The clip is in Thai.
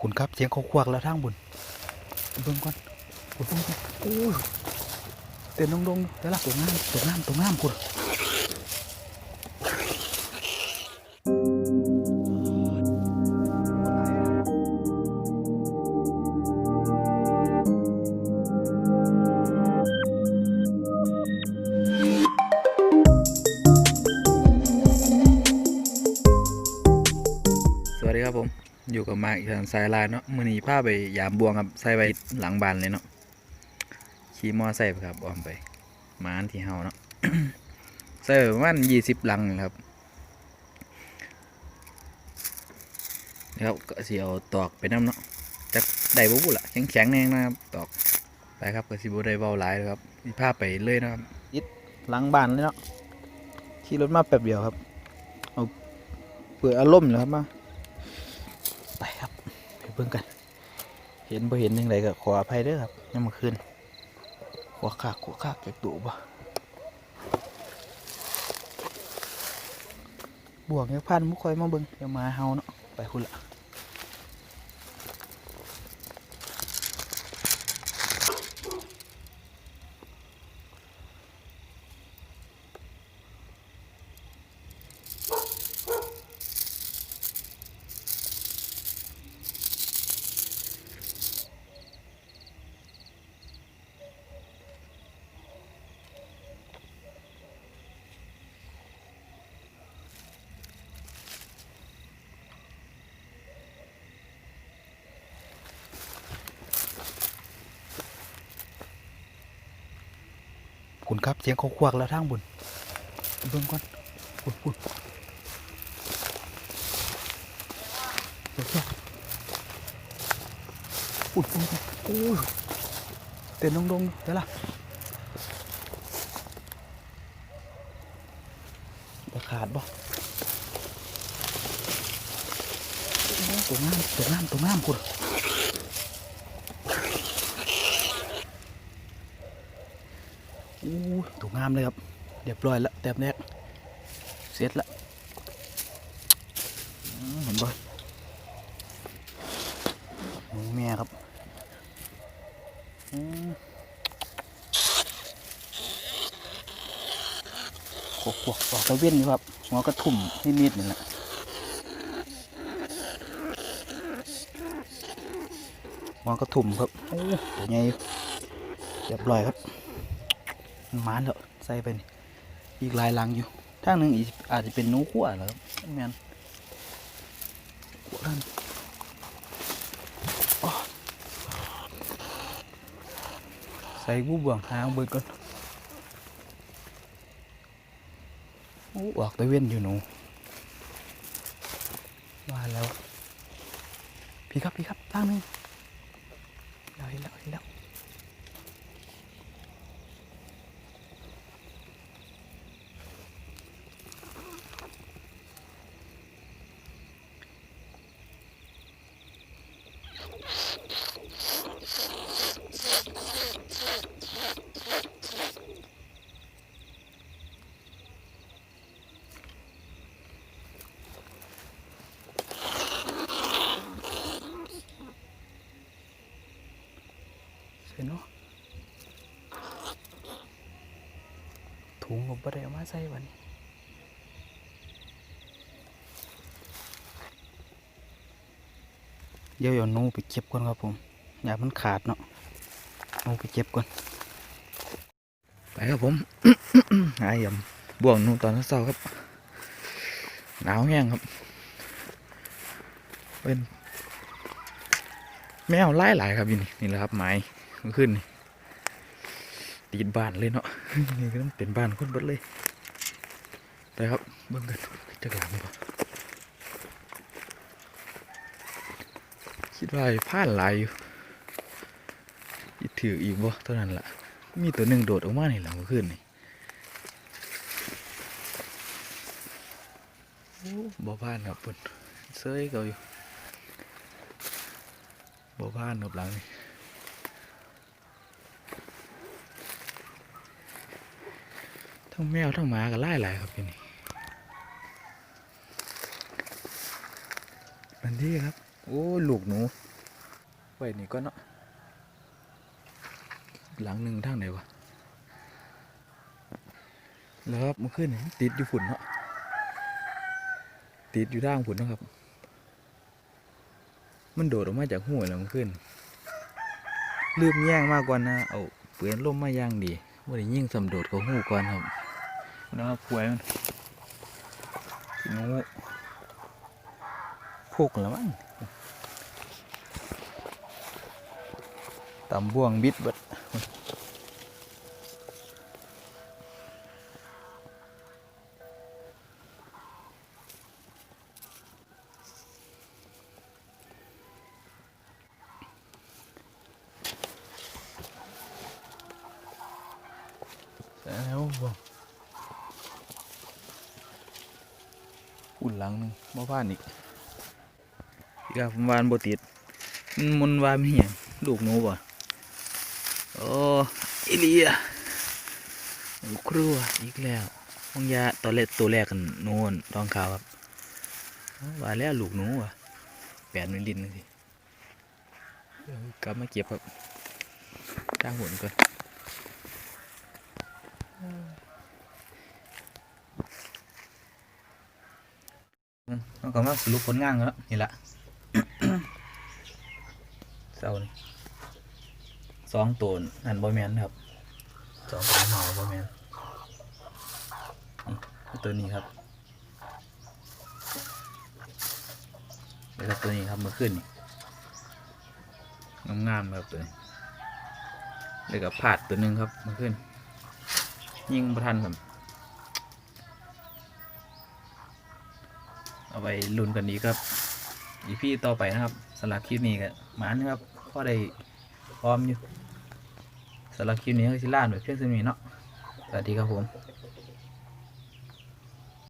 คุณครับเสียงเขาควักแล้วทางบุญเบิ่งก่อนคุณเบิ่งก่อนโอ้ยเต้นดงๆเดี๋ยวล่ะตกน้ำตกน้ำตกน้ำคุณสวัสดีครับผม อยู่กับมาอีกทางสายลายเนาะมือนี้พาไปยามบวงครับใส่ไปหลังบานเลยเนาะขี่มอไซค์ครับออมไปมานที่เฮาเนาะใส่ไประมาณยี่สิบลังนะครับนี่ครับก็เสิเอาตอกไปน้ำเนาะจักได้บ่บุละแข็งแข็งแน่นะครับตอกไปครับก็สิบ่ได้เบาหลายครับสิพาไปเลยนะครับยิดหลังบานเลยเนาะขี่รถมาแป๊บเดียวครับเอาเปิดอารมณ์เลยครับมา บิ่งกัน เห็นบ่เห็นยังไงก็ขออภัยเด้อครับยังมาคืนขวขากขวขากเก็บตัวบ่บวกเนี่ยพันมุกคอยมาเบิ่งเดี๋ยวมาเฮาเนาะไปคุณละ คุณครับเสียงเขาควักแล้วทางบุญเบิ่งก่อนปุดปุดเดี๋ยวเดี๋ยวปุดปุดปุดโอ้ยเต้นดงๆเดี๋ยวล่ะจะขาดบ่ตัวงามตัวงามตัวงามคุณ อู้ถูกงามเลยครับ เรียบร้อยแล้วแต้มแรกเสร็จละเห็นบ่หมูแม่ครับอืมขวกขวกออกตะเว้นอยู่ครับหัวกระทุ่มนิดๆนี่แหละหัวกระทุ่มครับอ้ตัวใหญ่อยู่เรียบร้อยครับ มันมานเถอะใส่ไปนี่อีกหลายลังอยู่ทางหนึ่งอีกอาจจะเป็นนูขั้วเหรอครับแมนขั้วนั่นอ้อใส่บูบวงหางเบิดก่อนอ้ออกตะเวนอยู่หนูว่าแล้ว พี่ครับ พี่ครับทางหนึงราเห็นแล้วเห็นแล้ว ถุงผมบ่ได้เอามาใส่วันนี้เดี๋ยวเอานูไปเก็บก่อนครับผมอย่ามันขาดเนาะนูไปเก็บก่อนไปครับผมหายำบ่วงนูตอนเช้าครับหนาวแห้งครับเป็นแมวไล่หลายครับยู่นี่นี่แหละครับไม้ขึ้นนี่ ตีนบ้านเลยเนาะนี่ก็ต้องเป็นบ้านคนบดเลยแต่ครับเบิ่งกันจะหลังบ่คิดว่าผ่านหลายอยู่อีถืออีกบ่เท่านั้นล่ะ มีตัวหนึ่งโดดออกมาในหลังเมื่อคืนนี่อ้บ่ผ่านครับเพิ่นเซยเขาอยู่บ่บ้านกับหลังนี่ ทั้งแมวทั้งหมาก็ไล่หลายครับที่นี่มันดีครับ โอ้ลูกหนูไว้นี่ก็เนาะหลังหนึ่งทางไหนวะแล้วครับมื่อคืนนี่ติดอยู่ฝุ่นเนาะติดอยู่ทางฝุ่นนะครับ มันโดดออกมาจากหัวแล้วมื่อคืนลืมแย่งมากกว่านะเอาเปือนล่มมาย่างดีว่าได้ยิ่งสำโดดเขาหูก่อนครับ นะครับป่วยมันหนูพกแล้วมั้งตำบ่วงบิดบัดแล้วบ่วง อุ่นหลังหนึงบ่พลาดอีกอีกแล้วผมวานบ่ติดมันวานมันเหี่ยงลูกหนูบ่โอ้อิเลียลูกครัวอีกแล้วมองยาตอนแรกตัวแรกกันโน่นทองขาวครับเอาว่าแล้วลูกหนูว่ะแปดมันดินเลยสิกลับมาเก็บครับจ้างหุ่นก่อนอืม เราก็มาสรุปผลงานกันแล้วนี่ละเศร้านี่สองตัวนั่นบอแมนครับสองตัวหน่อบอแมนนี่ตัวนี้ครับแล้วก็ตัวนี้ครับเมื่อคืนนี่งามๆครับตัวนี้แล้วก็พาดตัวหนึงครับเมื่อคืนยิงประทันครับ เอาไปลุ้นกันดีครับ อีพี่ต่อไปนะครับสำหรับคลิปนี้ก็หมานะครับพอได้พร้อมอยู่สำหรับคลิปนี้ก็ชิล่าหน่วยเพียงสมีเนาะสวัสดีครับผม